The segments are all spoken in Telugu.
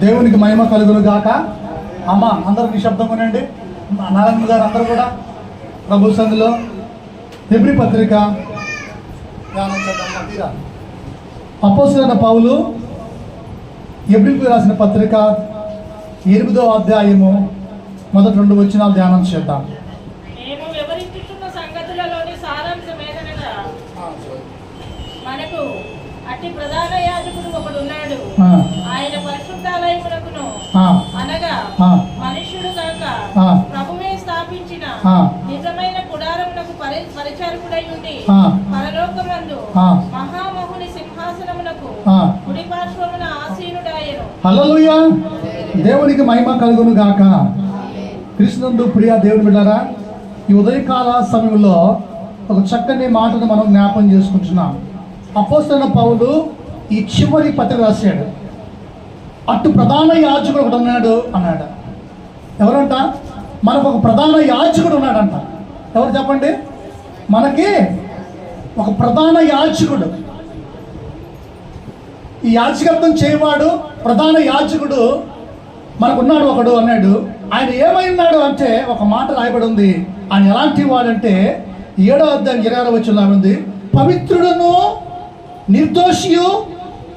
దేవునికి మహిమ కలుగును గాక అమ్మ అందరూ నిశ్శబ్దం ఉండండి నారాయణ గారు అందరూ కూడా ప్రభు సంధిలో హెబ్రి పత్రిక ధ్యానం పావులు అమ్మ, పౌలు ఎబ్రికి రాసిన పత్రిక ఎనిమిదో అధ్యాయము మొదటి రెండు వచ్చినాలు ధ్యానం చేద్దాం. అట్టి ప్రధాన యాజకుడు ఒకడు ఉన్నాడు ఆయన పరిశుద్ధాలయమునకును అనగా మనుష్యుడు కాక. ప్రభువే స్థాపించిన. నిజమైన గుడారమునకు పరి పరిచారకుడై ఉండి. పరలోకమందు. మహామహుని సింహాసనమునకు. కుడి పార్శ్వమున ఆసీనుడాయను హల్లెలూయా దేవునికి మహిమ కలుగును గాక కృష్ణుడు ప్రియ దేవుని బిడ్డారా ఈ ఉదయకాల సమయంలో ఒక చక్కని మాటను మనం జ్ఞాపం చేసుకుంటున్నాం అపోస్తున్న పౌలు ఈ చివరి పత్రిక రాశాడు. అటు ప్రధాన యాజకుడు ఒకడు ఉన్నాడు అన్నాడు. ఎవరంట? మనకు ఒక ప్రధాన యాజకుడు ఉన్నాడంట. ఎవరు చెప్పండి? మనకి ఒక ప్రధాన యాజకుడు. ఈ యాజకత్వం చేయవాడు ప్రధాన యాజకుడు మనకున్నాడు ఒకడు అన్నాడు. ఆయన ఏమైనాడు అంటే ఒక మాట రాయబడి ఉంది. ఆయన ఎలాంటి వాడంటే ఏడో అర్థం ఇరవై వచ్చిన ఉంది. పవిత్రుడును నిర్దోషియు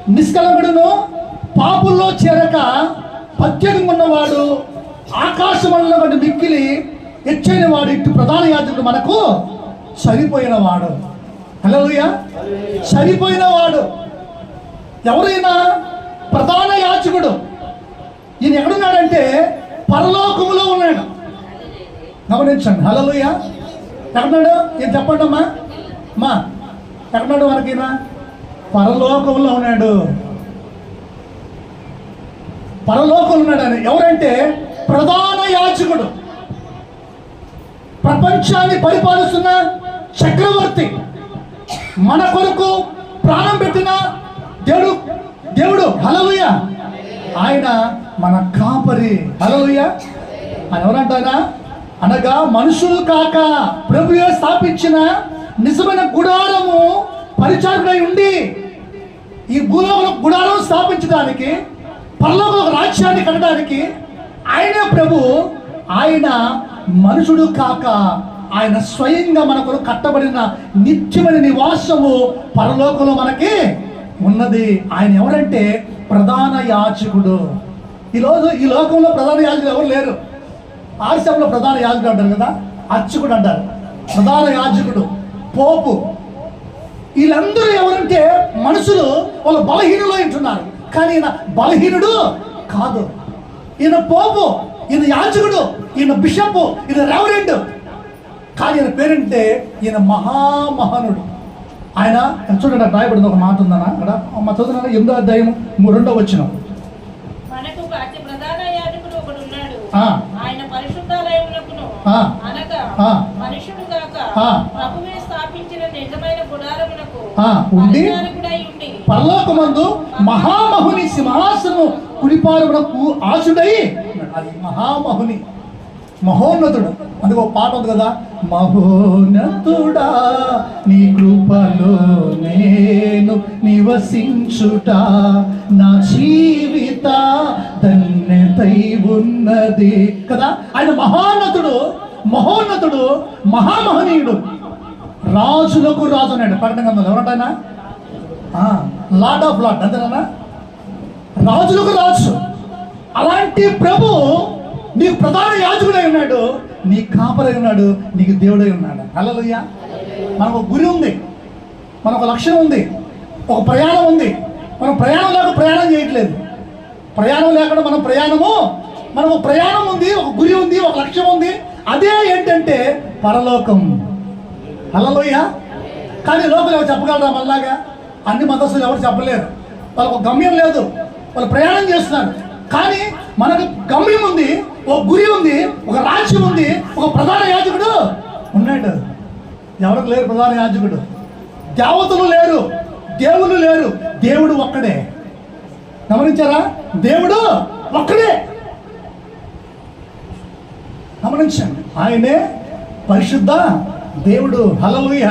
నిష్కలముడును పాపుల్లో చేరక ప్రత్యేకంగా ఉన్నవాడు ఆకాశమండలం వంటి మిక్కిలి ఎచ్చైన వాడు ఇటు ప్రధాన యాజకుడు మనకు సరిపోయిన వాడు హలో సరిపోయిన వాడు ఎవరైనా ప్రధాన యాచకుడు ఈయన ఎక్కడున్నాడంటే పరలోకములో ఉన్నాడు. గమనించండి. హలోయ ఎక్కడున్నాడు? ఏం చెప్పండి అమ్మా అమ్మా ఎక్కడున్నాడు మనకైనా పరలోకంలో ఉన్నాడు. పరలోకంలో ఉన్నాడు అని. ఎవరంటే ప్రధాన యాచకుడు ప్రపంచాన్ని పరిపాలిస్తున్న చక్రవర్తి. మన కొరకు ప్రాణం పెట్టిన దేవుడు దేవుడు హలలుయ ఆయన మన కాపరి. హలలుయ ఆయన ఎవరంటారా? అనగా మనుషులు కాక ప్రభుయ స్థాపించిన నిజమైన గుడారము పరిచారకుడై ఉండి ఈ భూలోకంలో గుడారం స్థాపించడానికి పరలోక రాజ్యాన్ని కట్టడానికి ఆయనే ప్రభు ఆయన మనుషుడు కాక ఆయన స్వయంగా మనకు కట్టబడిన నిత్యమైన నివాసము పరలోకంలో మనకి ఉన్నది. ఆయన ఎవరంటే ప్రధాన యాచకుడు ఈరోజు ఈ లోకంలో ప్రధాన యాజకుడు ఎవరు లేరు. ఆర్సంలో ప్రధాన యాజకుడు అంటారు కదా? అర్చకుడు అంటారు. ప్రధాన యాజకుడు పోపు. వీళ్ళందరూ ఎవరంటే మనుషులు వాళ్ళు బలహీనులు అంటున్నారు కానీ ఈయన బలహీనుడు కాదు ఈయన పోపు ఈయన యాజకుడు ఈయన బిషప్ ఈయన రెవరెండ్ కానీ ఈయన పేరంటే ఈయన మహామహనుడు ఆయన చూడండి రాయబడింది ఒక మాట ఉందన్న అక్కడ మా చదువుతున్నా ఎనిమిదో అధ్యాయం రెండో వచ్చిన. ఆయన పరిశుద్ధాలయమునకును. అనగా. మనుషుడు కాక. ప్రభువే స్థాపించిన నిజమైన గుడారమునకు ఆ, ఉండి పరలోకమందు మహామహుని సింహాసనము కుడిపారునకు ఆశుడై అది మహామహుని మహోన్నతుడు. అందుకు ఒక పాట ఉంది కదా మహోన్నతుడా నీ కృపలో నేను నివసించుట నా జీవిత ధన్యతై ఉన్నది. కదా? ఆయన మహోన్నతుడు మహోన్నతుడు మహామహనీయుడు. రాజులకు రాజు అన్నాడు. పట్టణం ఎవరంటాయన? లార్డ్ ఆఫ్ లార్డ్ అంతేనా రాజులకు రాజు. అలాంటి ప్రభు నీకు ప్రధాన యాజకుడై ఉన్నాడు. నీ కాపరై ఉన్నాడు. నీకు దేవుడై ఉన్నాడు. అలలుయ్యా మనకు ఒక గురి ఉంది. మనకు లక్ష్యం ఉంది. ఒక ప్రయాణం ఉంది. మనం ప్రయాణం లేక ప్రయాణం చేయట్లేదు. ప్రయాణం లేకుండా మనం ప్రయాణము మనకు ప్రయాణం ఉంది ఒక గురి ఉంది ఒక లక్ష్యం ఉంది. అదే ఏంటంటే పరలోకం. అల్లలోయ కానీ లోపల ఎవరు చెప్పగలరా మళ్ళాగా అన్ని మతస్థులు ఎవరు చెప్పలేరు. వాళ్ళకు గమ్యం లేదు. వాళ్ళు ప్రయాణం చేస్తున్నారు. కానీ మనకు గమ్యం ఉంది ఒక గురి ఉంది ఒక రాజ్యం ఉంది ఒక ప్రధాన యాజకుడు ఉన్నాడు. ఎవరికి లేరు ప్రధాన యాజకుడు? దేవతలు లేరు. దేవుళ్ళు లేరు. దేవుడు ఒక్కడే. గమనించారా? దేవుడు ఒక్కడే. గమనించండి. ఆయనే పరిశుద్ధ దేవుడు హలలుయ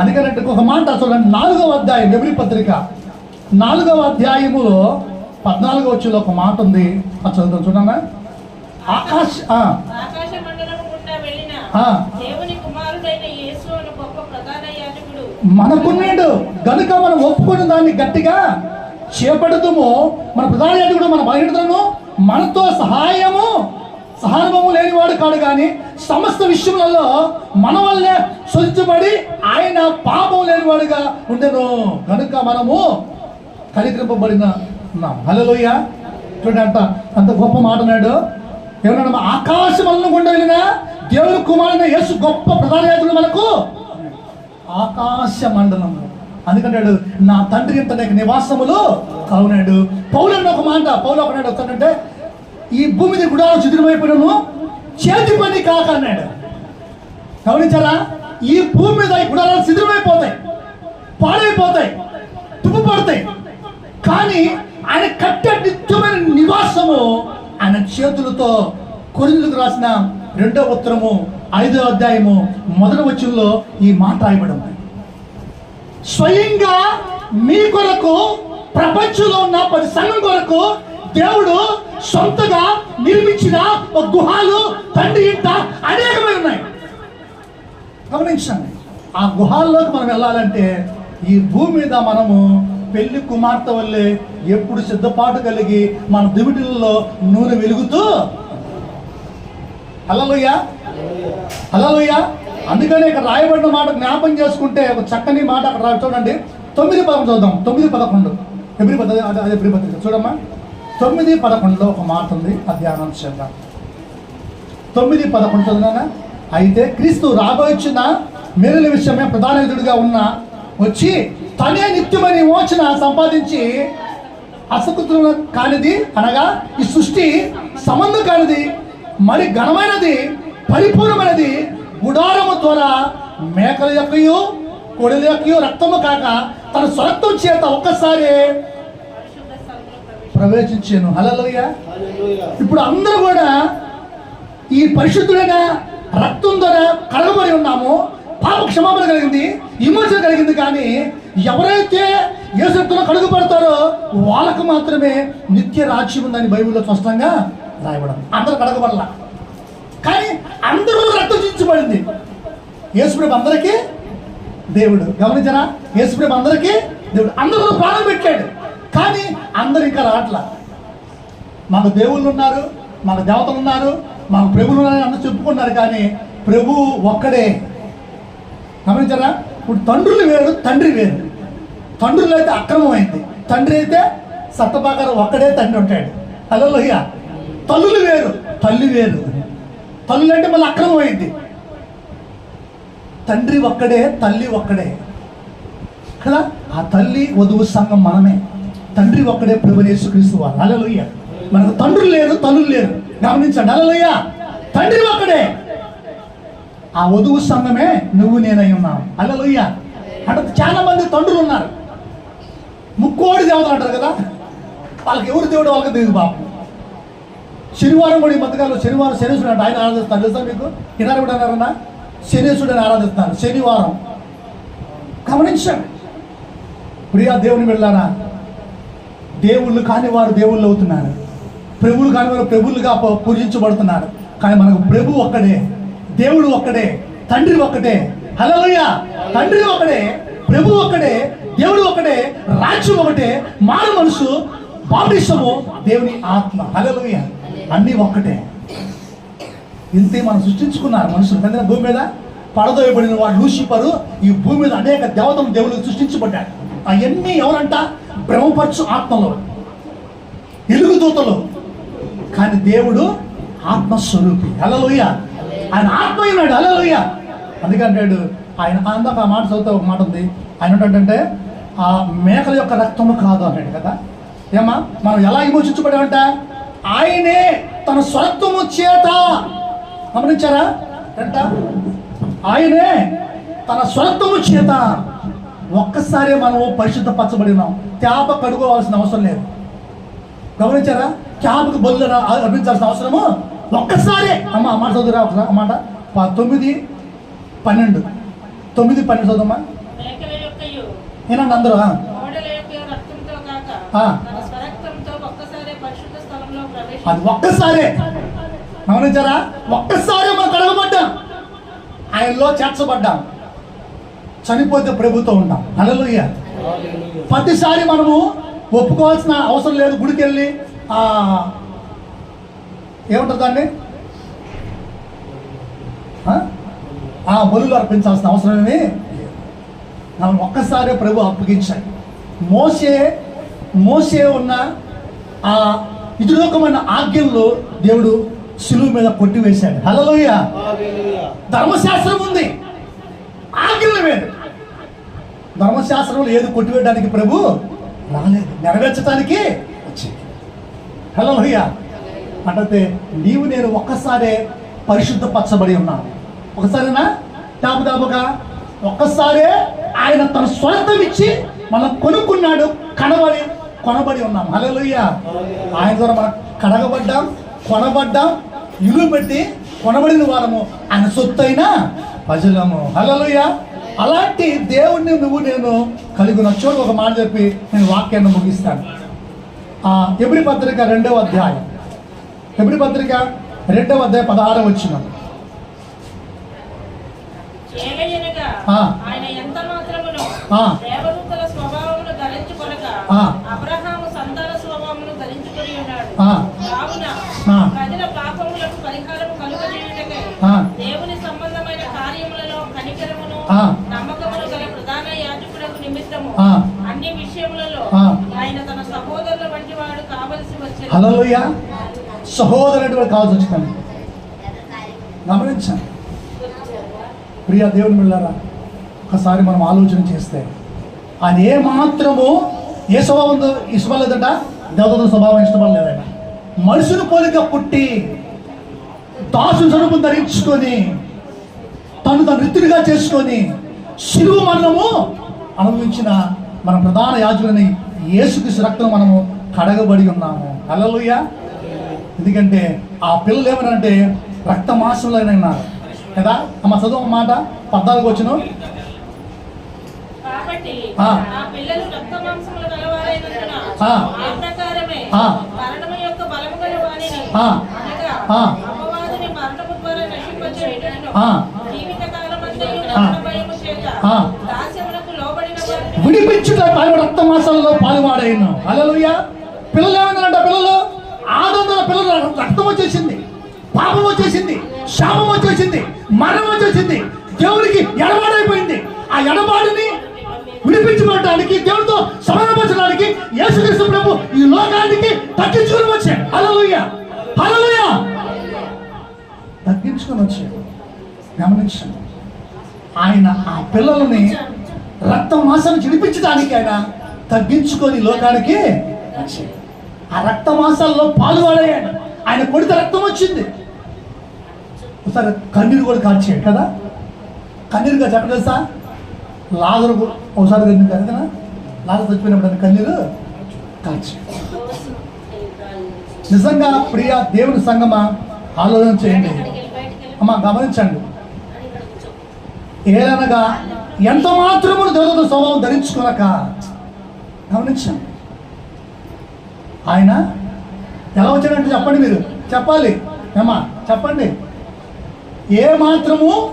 అందుకనంటే ఒక మాట చూడండి. నాలుగవ అధ్యాయం ఎవరి పత్రిక? నాలుగవ అధ్యాయములో పద్నాలుగో వచ్చేలో ఒక మాట ఉంది. అది చదువుతాం చూడండి. ఆకాశ మనకున్నాడు. గనుక మనం ఒప్పుకున్న దాన్ని గట్టిగా చేపడుతుము మన ప్రధాన యాజకుడు మన బలహీనతలను మనతో సహాయము సహానుభవం లేనివాడు కాడు కానీ సమస్త విషయములలో మన వల్లే సొచ్చుబడి ఆయన పాపం లేనివాడుగా ఉండెను. కనుక మనము కనికరింపబడిన హలోయ చూడండి అంత అంత గొప్ప మాట అన్నాడు ఏమన్నా ఆకాశం వలన గుండా వెళ్ళిన దేవుని కుమారుని యేసు గొప్ప ప్రధాన యాత్రలు మనకు ఆకాశ మండలము అందుకంటాడు నా తండ్రి ఇంత నీకు నివాసములు కావునాడు. పౌలు ఒక మాట పౌలు ఒకనాడు వస్తాడంటే ఈ భూమి మీద గుడాలు చిత్రమైపోయినను చేతి పని కాక అన్నాడు. గమనించారా? ఈ భూమి మీద ఈ గుడాలు శిథిరమైపోతాయి పాడైపోతాయి తుప్పు పడతాయి కానీ ఆయన కట్టే నిత్యమైన నివాసము ఆయన చేతులతో కొరిందులకు రాసిన రెండో ఉత్తరము ఐదో అధ్యాయము మొదటి వచ్చంలో ఈ మాట రాయబడి ఉంది స్వయంగా మీ కొరకు ప్రపంచంలో ఉన్న పది సంఘం కొరకు దేవుడు సొంతగా నిర్మించిన ఒక గుహాలు తండ్రి ఇంట అనేకమైన ఉన్నాయి. గమనించండి ఆ గుహాల్లోకి మనం వెళ్ళాలంటే ఈ భూమి మీద మనము పెళ్ళి కుమార్తె వల్లే ఎప్పుడు సిద్ధపాటు కలిగి మన దివిటిల్లో నూనె వెలుగుతూ హలోయ హలోయ అందుకనే ఇక్కడ రాయబడిన మాట జ్ఞాపం చేసుకుంటే ఒక చక్కని మాట అక్కడ చూడండి. తొమ్మిది పదం చూద్దాం తొమ్మిది పదకొండు. ఎబ్రి పద అదే అదే ఎబ్రి పత్రిక. చూడమ్మా. తొమ్మిది పదకొండులో ఒక మాట ఉంది ఆ చేద్దాం. తొమ్మిది పదకొండు చదివినా అయితే క్రీస్తు రాబోయొచ్చిన మేలుల విషయమే ప్రధాన ప్రధానయుడుగా ఉన్న వచ్చి తనే నిత్యమని విమోచన సంపాదించి అసకృతులు కానిది అనగా ఈ సృష్టి సంబంధం కానిది మరి ఘనమైనది పరిపూర్ణమైనది గుడారము ద్వారా మేకల యొక్కయు కొడుల యొక్కయు రక్తము కాక తన స్వరక్తం చేత ఒక్కసారి ప్రవేశించాను. హలలోయ ఇప్పుడు అందరూ కూడా ఈ పరిశుద్ధుడైన రక్తం ద్వారా కడగబడి ఉన్నాము. పాప క్షమాపణ కలిగింది విమోచన కలిగింది కానీ ఎవరైతే యేసుతో కడుగుపడతారో వాళ్ళకు మాత్రమే నిత్య రాజ్యం ఉందని బైబిల్లో స్పష్టంగా రాయబడం అందరూ కడగబడలా. కానీ అందరూ రక్తం చించబడింది. యేసుప్రభు అందరికీ దేవుడు. గమనించరా? యేసుప్రభు అందరికీ దేవుడు. అందరూ ప్రాణం పెట్టాడు. కానీ అందరు ఇంకా రావట్లా. మాకు దేవుళ్ళు ఉన్నారు మాకు దేవతలు ఉన్నారు మాకు ప్రభులు ఉన్నారని అందరూ చెప్పుకున్నారు కానీ ప్రభు ఒక్కడే. గమనించారా? ఇప్పుడు తండ్రులు వేరు తండ్రి వేరు. తండ్రులు అయితే అక్రమమైంది. తండ్రి అయితే సత్తపాకారం ఒక్కడే తండ్రి ఉంటాడు. అలలోయ తల్లులు వేరు తల్లి వేరు. తల్లులు అంటే మళ్ళీ అక్రమమైంది. తండ్రి ఒక్కడే తల్లి ఒక్కడే. కదా? ఆ తల్లి వధువు సంఘం మనమే. తండ్రి ఒక్కడే ప్రభునేసు క్రీస్తు వారు. అలలోయ మనకు తండ్రులు లేరు తల్లులు లేరు. గమనించండి అలలోయ తండ్రి ఒక్కడే. ఆ వధువు సంఘమే నువ్వు నేనై ఉన్నావు అలలోయ అంటే చాలా మంది తండ్రులు ఉన్నారు. ముక్కోడి దేవతలు అంటారు కదా. వాళ్ళకి ఎవరు దేవుడు? వాళ్ళకి తెలియదు బాబు. శనివారం కూడా ఈ మధ్యకాలంలో శనివారం శనేశ్వరుడు అంటే. ఆయన ఆరాధిస్తారు. తెలుసా మీకు? ఇనారు కూడా అన్నారన్నా? శనేశ్వరుడు ఆరాధిస్తారు. శనివారం. గమనించండి. ప్రియా దేవుని వెళ్ళారా దేవుళ్ళు కాని వారు దేవుళ్ళు అవుతున్నారు. ప్రభువులు కాని వారు ప్రభువులుగా పూ- పూజించబడుతున్నారు. కానీ మనకు ప్రభు ఒక్కడే దేవుడు ఒక్కడే తండ్రి ఒక్కడే హలోయ తండ్రి ఒక్కడే ప్రభు ఒక్కడే దేవుడు ఒక్కడే రాజ్యం ఒకటే మాన మనసు బాప్టిసము దేవుని ఆత్మ. హలోయ అన్నీ ఒక్కటే. ఇంతే మనం సృష్టించుకున్నారు మనుషులు. పెద్ద భూమి మీద పడదోయబడిన వాడు లూసిఫరు ఈ భూమి మీద అనేక దేవతలు దేవుళ్ళు సృష్టించబడ్డాడు అవన్నీ ఎవరంట? భ్రమపరచు ఆత్మలో ఎలుగు దూతలు కానీ దేవుడు ఆత్మస్వరూపి. అలలోయ ఆయన ఆత్మ అయినాడు అలలోయ అందుకంటాడు ఆయన అందాక ఆ మాట చదువుతా ఒక మాట ఉంది. ఆయన ఏంటంటే ఆ మేకల యొక్క రక్తము కాదు అన్నాడు కదా. ఏమా మనం ఎలా విమోచించబడామంట ఆయనే తన స్వత్వము చేత గమనించారా? అంట ఆయనే తన స్వత్వము చేత ఒక్కసారి మనము పరిశుద్ధపరచబడి ఉన్నాం. తేప కడుకోవాల్సిన అవసరం లేదు. గమనించారా? క్యాబ్కి బదులు అర్పించాల్సిన అవసరము ఒక్కసారే. అమ్మ అమ్మ చదువురా ఒకసారి అన్నమాట తొమ్మిది పన్నెండు. తొమ్మిది పన్నెండు చదువుమ్మా యొక్కయు. ఏనండి అందరూ అది ఒక్కసారే. గమనించారా? ఒక్కసారే మనం కడగబడ్డాం. ఆయనలో చేర్చబడ్డాం. చనిపోతే ప్రభుతో ఉంటాం హల్లెలూయ. ప్రతిసారి మనము ఒప్పుకోవాల్సిన అవసరం లేదు గుడికి వెళ్ళి ఆ, ఏమంటారు దాన్ని? ఆ? బలులు అర్పించాల్సిన అవసరమేమి మనం ఒక్కసారి ప్రభు అప్పగించాలి. మోసే మోసే ఉన్న ఆ ఇదిలోకమైన ఆజ్ఞల్లో దేవుడు శిలువు మీద కొట్టివేశాడు. హలోయ ధర్మశాస్త్రం ఉంది. ఆజ్ఞలు వేరు ధర్మశాస్త్రంలో ఏది కొట్టివేయడానికి ప్రభు రాలేదు. నెరవేర్చడానికి వచ్చింది హలో భయ్య అంటే నీవు నేను ఒక్కసారే పరిశుద్ధపరచబడి ఉన్నాను. ఒకసారేనా? టాపుదాపుగా ఒక్కసారే ఆయన తన స్వార్థం ఇచ్చి మనం కొనుక్కున్నాడు కనబడి కొనబడి ఉన్నాం. హలోయ్య ఆయన ద్వారా మనం కడగబడ్డాం కొనబడ్డాం ఇల్లు పెట్టి కొనబడిన వారము. ఆయన సొత్తైన? ప్రజలము. హలోయ్య అలాంటి దేవుణ్ణి నువ్వు నేను కలిగి ఉన్న చోటు ఒక మాట చెప్పి నేను వాక్యాన్ని ముగిస్తాను ఆ, ఎబ్రి పత్రిక రెండవ అధ్యాయం ఎబ్రి పత్రిక రెండవ అధ్యాయం పదహారవ వచ్చిన. ఆయన ఎంత మాత్రమును ఆ. దేవదూతల స్వభావమును ధరించుకొనక ఆ. అబ్రహాము సంతాన స్వభావమును ధరించుకొని ఉన్నాడు ఆ. కావున ఆ. ప్రజల పాపములకు పరిహారము కలుగజేయుటకై ఆ. దేవుని సంబంధమైన కార్యములలో కనికరమును ఆ. నమ్మకమును గల ప్రధాన యాజకులకు నిమిత్తము ఆ. అన్ని విషయములలో ఆ. ఆయన తన సహోదరుల వంటి వాడు కావలసి హలోయ సహోదరుడు కావాల్సి వచ్చింది గమనించండి. ప్రియ దేవుని మిళ్ళారా ఒకసారి మనం ఆలోచన చేస్తే ఆయన ఏ మాత్రము ఏ స్వభావం ఇష్టపడలేదట దేవతల స్వభావం ఇష్టపడలేదట. మనుషులు పోలిక పుట్టి దాసు స్వరూపం ధరించుకొని తను తన రీతిగా చేసుకొని శిలువ మరణము అనుభవించిన మన ప్రధాన యాజకులని యేసుకి రక్తం మనము కడగబడి ఉన్నాము. హల్లెలూయా. ఎందుకంటే ఆ పిల్లలు ఏమనంటే రక్త మాసంలోనన్నారు కదా? అమ్మ చదువు మాట పద్నాలుగు వచ్చిన విడిపించుట పాలు రక్త మాసాలలో పాలువాడైన హల్లెలూయ. పిల్లలు ఏమైందంట పిల్లలు ఆనందన పిల్లలు రక్తం వచ్చేసింది పాపం వచ్చేసింది శాపం వచ్చేసింది మరణం వచ్చేసింది. దేవుడికి ఎడబాడైపోయింది. ఆ ఎడబాడిని విడిపించుకోవడానికి దేవుడితో సమానపరచడానికి యేసుక్రీస్తు ప్రభు ఈ లోకానికి తగ్గించుకుని వచ్చాడు. హలోయ హలోయ తగ్గించుకొని వచ్చాడు. గమనించండి. ఆయన ఆ పిల్లలని రక్తం మాసం చిడిపించడానికి ఆయన తగ్గించుకొని లోకానికి వచ్చాడు. ఆ రక్త మాసాల్లో పాల్గొడాడు ఆయన కొడితే రక్తం వచ్చింది. ఒకసారి కన్నీరు కూడా కాల్చేయండి కదా? కన్నీరు కాచి ఎక్కడ తెలుసా లాదరు ఒకసారి కన్నీరు కాదు కదా? లాదరు చచ్చిపోయినప్పుడు ఆయన కన్నీరు కాల్చి నిజంగా ప్రియ దేవుని సంగమా? ఆలోచన చేయండి. అమ్మ గమనించండి. ఏలనగా ఎంత మాత్రము దేవత స్వభావం ధరించుకొనక గమనించండి. ఆయన ఎలా వచ్చాడంటే చెప్పండి మీరు. చెప్పాలి. ఏమా చెప్పండి. ఏ మాత్రము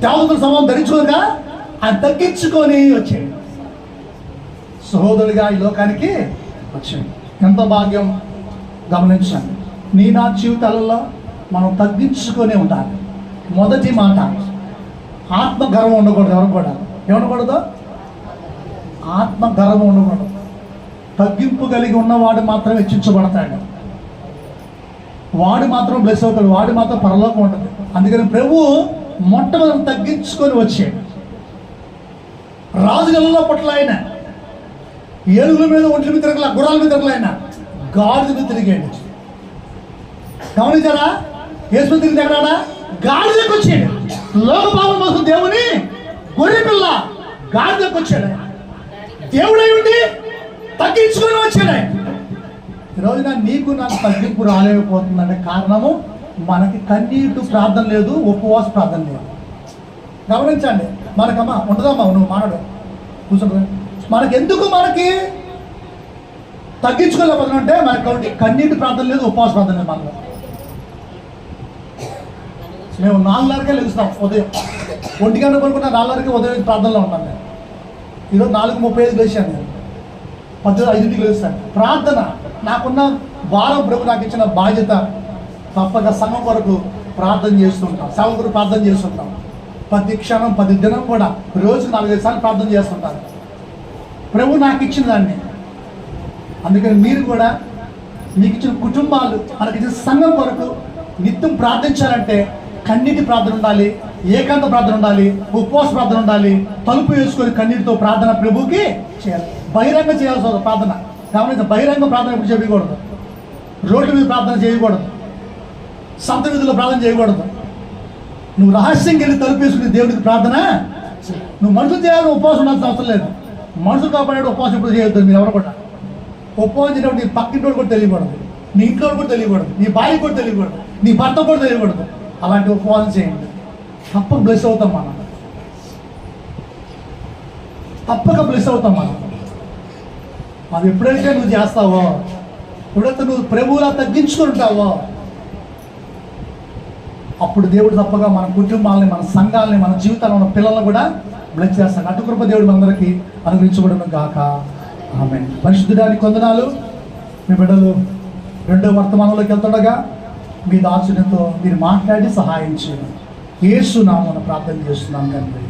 దేవతల సమయం ధరించుకోక ఆయన తగ్గించుకొని వచ్చాడు. సహోదరుడిగా ఈ లోకానికి వచ్చాడు. ఎంత భాగ్యం గమనించండి. నీ నా జీవితాలలో మనం తగ్గించుకొని ఉండాలి. మొదటి మాట ఆత్మ గర్వం ఉండకూడదు ఎవరు కూడా. ఏమనకూడదు ఆత్మ గర్వం ఉండకూడదు. తగ్గింపు కలిగి ఉన్నవాడు మాత్రం హెచ్చించబడతాడు. వాడు మాత్రం బ్లెస్ అవుతాడు వాడు మాత్రం పరలోకం ఉంటుంది. అందుకని ప్రభు మొట్టమొదటి తగ్గించుకొని వచ్చాడు. రాజుగలలో పట్ల ఆయన ఏనుగుల మీద ఒంట్ల మీద తిరగల గుర్రాల మీద తిరగల ఆయన గాడిద మీద తిరిగాడు. గమనించారా? యేసు తిరిగి ఎక్కడా? గాడిదకు వచ్చాడు. లోకపాలన కోసం దేవుని గొర్రె పిల్ల గాడిదకు వచ్చాడు. దేవుడై ఉండి తగ్గించుకొని వచ్చాడు ఈరోజు ఈ రోజున నీకు నాకు తగ్గింపు రాలేకపోతుందనే కారణము మనకి కన్నీటి ప్రార్థన లేదు ఉపవాస ప్రార్థన లేదు. గమనించండి మనకమ్మా ఉండదమ్మా నువ్వు మానడు కూర్చుంటు మనకెందుకు మనకి తగ్గించుకోలేకపోతున్నా అంటే మనకు ఒకటి కన్నీటి ప్రార్థన లేదు ఉపవాస ప్రార్థన లేదు మనలో. మేము నాలుగున్నరకే లెగుస్తాం ఉదయం. ఒంటి గంట పడుకుంటే నాలుగున్నరకే ఉదయం ప్రార్థనలో ఉంటాను నేను ఈరోజు నాలుగు ముప్పై ఐదు లేచాను నేను. పద్దెనిమిది ఐదింటికి లేస్తాను ప్రార్థన. నాకున్న వారం ప్రభు నాకు ఇచ్చిన బాధ్యత తప్పక సంఘం వరకు ప్రార్థన చేస్తుంటాం. సేవ కొరకు ప్రార్థన చేస్తుంటాం. ప్రతి క్షణం ప్రతి దినం కూడా రోజు నాలుగైదు సార్లు ప్రార్థన చేస్తుంటాను ప్రభు నాకు ఇచ్చిన దాన్ని. అందుకని మీరు కూడా మీకు ఇచ్చిన కుటుంబాలు మనకి ఇచ్చిన సంఘం కొరకు నిత్యం ప్రార్థించాలంటే కన్నీటి ప్రార్థన ఉండాలి ఏకాంత ప్రార్థన ఉండాలి ఉపవాస ప్రార్థన ఉండాలి తలుపు వేసుకొని కన్నీటితో ప్రార్థన ప్రభుకి చేయాలి. బహిరంగ చేయాల్సి వస్తుంది ప్రార్థన. గమనించ బహిరంగ ప్రార్థన ఎప్పుడు చేయకూడదు. రోడ్డు మీద ప్రార్థన చేయకూడదు. సంత విధుల్లో ప్రార్థన చేయకూడదు. నువ్వు రహస్యంగా వెళ్ళి తలుపు దేవుడికి ప్రార్థన నువ్వు మనుషులు చేయాలని ఉపవాసం ఉండాల్సిన అవసరం లేదు. మనుషులు కాపాడే ఉపవాసం ఇప్పుడు చేయొద్దు మీరు ఎవరు కూడా. ఉపవాసం చేసినప్పుడు నీ పక్కింటి కూడా తెలియకూడదు. నీ ఇంట్లో కూడా తెలియకూడదు. నీ భార్య కూడా తెలియకూడదు. నీ భర్త కూడా తెలియకూడదు. అలాంటి ఉపవాసం చేయండి. తప్పక బ్లెస్ అవుతాం మనం. తప్పక బ్లెస్ అవుతాం మనం. అది ఎప్పుడైతే నువ్వు చేస్తావో ఎప్పుడైతే నువ్వు ప్రభువులా తగ్గించుకుంటావో అప్పుడు దేవుడు తప్పగా మన కుటుంబాలని మన సంఘాలని మన జీవితాల్లో ఉన్న పిల్లలను కూడా బ్లెస్ చేస్తాడు. అటుకృప దేవుడు మనందరికీ అనుగ్రహించబడను గాక. ఆమె పరిశుద్ధుడానికి కొందనాలు మీ బిడ్డలు రెండో వర్తమానంలోకి వెళ్తుండగా మీ దాచునితో మీరు మాట్లాడి సహాయం చేయండి. యేసు నామను ప్రార్థన చేస్తున్నాం తండ్రి.